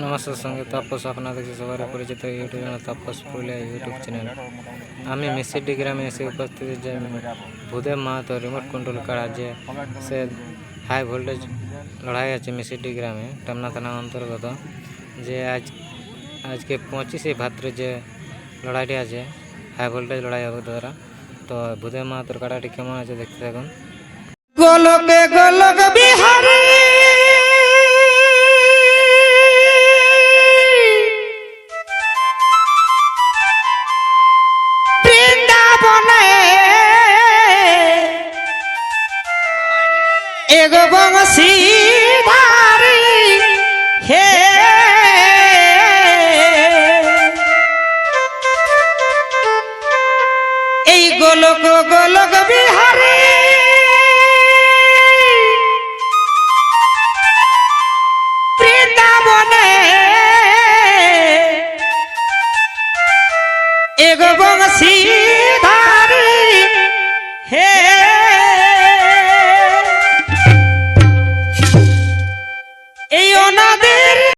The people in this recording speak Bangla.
নমস্কার, সঙ্গে তাপস আপনাদের কাছে সবার পরিচিত YouTube channel Tapas Purulia YouTube channel. আমি মিসিডি গ্রামে এসে উপস্থিত যে ভূদেব মাহাতো রিমোট কন্ট্রোল করা যে সে হাই ভোল্টেজ লড়াই আছে মিসিডি গ্রামে, টামনা থানা অন্তর্গত। যে আজ, আজকে পঁচিশে ভাদ্র যে লড়াইটি আছে হাই ভোল্টেজ লড়াই হবে দ্বারা তো ভূদেব মাহাতোর কাড়াটি কেমন আছে দেখতে থাকুন। গোলক এগো বংশীধারি হে। এই গোলক গোলক বিহারি বৃন্দাবনে এগো বংশীধারি আপনাদের